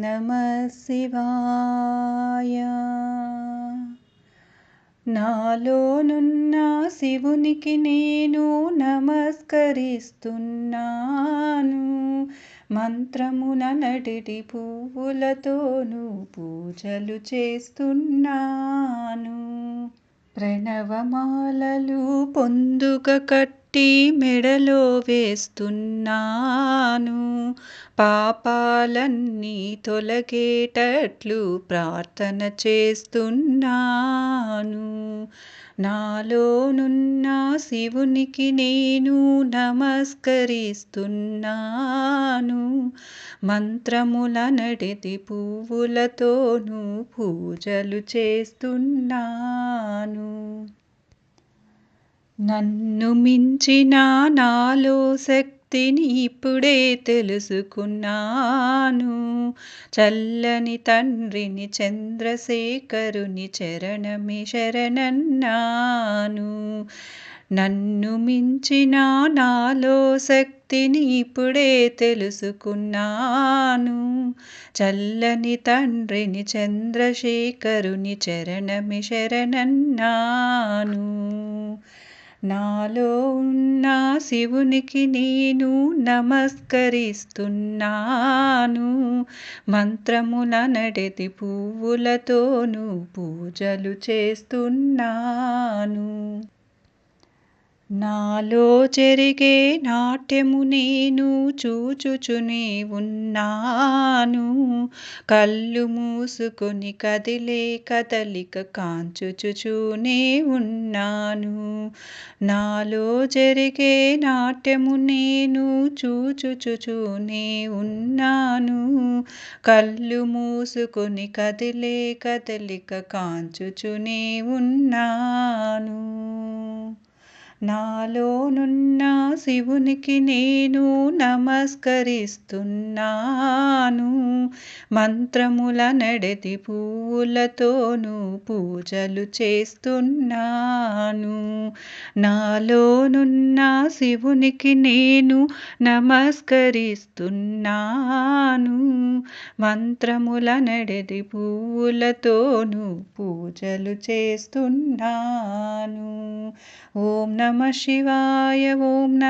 నమ శివాయ నాలోనున్న శివునికి నేను నమస్కరిస్తున్నాను. మంత్రమున నటిటి పువ్వులతోనూ పూజలు చేస్తున్నాను. ప్రణవమాలలు పొందుక కట్టి మెడలో వేస్తున్నాను. పాపాలన్నీ తొలగేటట్లు ప్రార్థన చేస్తున్నాను. నాలోనున్న శివునికి నేను నమస్కరిస్తున్నాను. మంత్రముల నడితి పువ్వులతోనూ పూజలు చేస్తున్నాను. నన్ను మించిన నాలో శక్తిని ఇప్పుడే తెలుసుకున్నాను. చల్లని తండ్రిని చంద్రశేఖరుని చరణమి శరణన్నాను. నన్ను మించిన నాలో శక్తిని ఇప్పుడే తెలుసుకున్నాను. చల్లని తండ్రిని చంద్రశేఖరుని చరణమి శరణన్నాను. నాలో ఉన్న శివునికి నేను నమస్కరిస్తున్నాను. మంత్రముల నడతి పువ్వులతోనూ పూజలు చేస్తున్నాను. నాలో జరిగే నాట్యము నేను చూచుచునే ఉన్నాను కళ్ళు మూసుకొని కదిలే కదలిక కాంచుచుచూనే ఉన్నాను నాలో జరిగే నాట్యము నేను చూచుచుచూనే ఉన్నాను కళ్ళు మూసుకొని కదిలే కదలిక కాంచుచునే ఉన్నాను నాలోనున్న శివునికి నేను నమస్కరిస్తున్నాను. మంత్రముల నడతి పువ్వులతోనూ పూజలు చేస్తున్నాను. నాలోనున్న శివునికి నేను నమస్కరిస్తున్నాను. మంత్రముల నడతి పువ్వులతోనూ పూజలు చేస్తున్నాను. ఓం నమ శివాయ ఓం నమ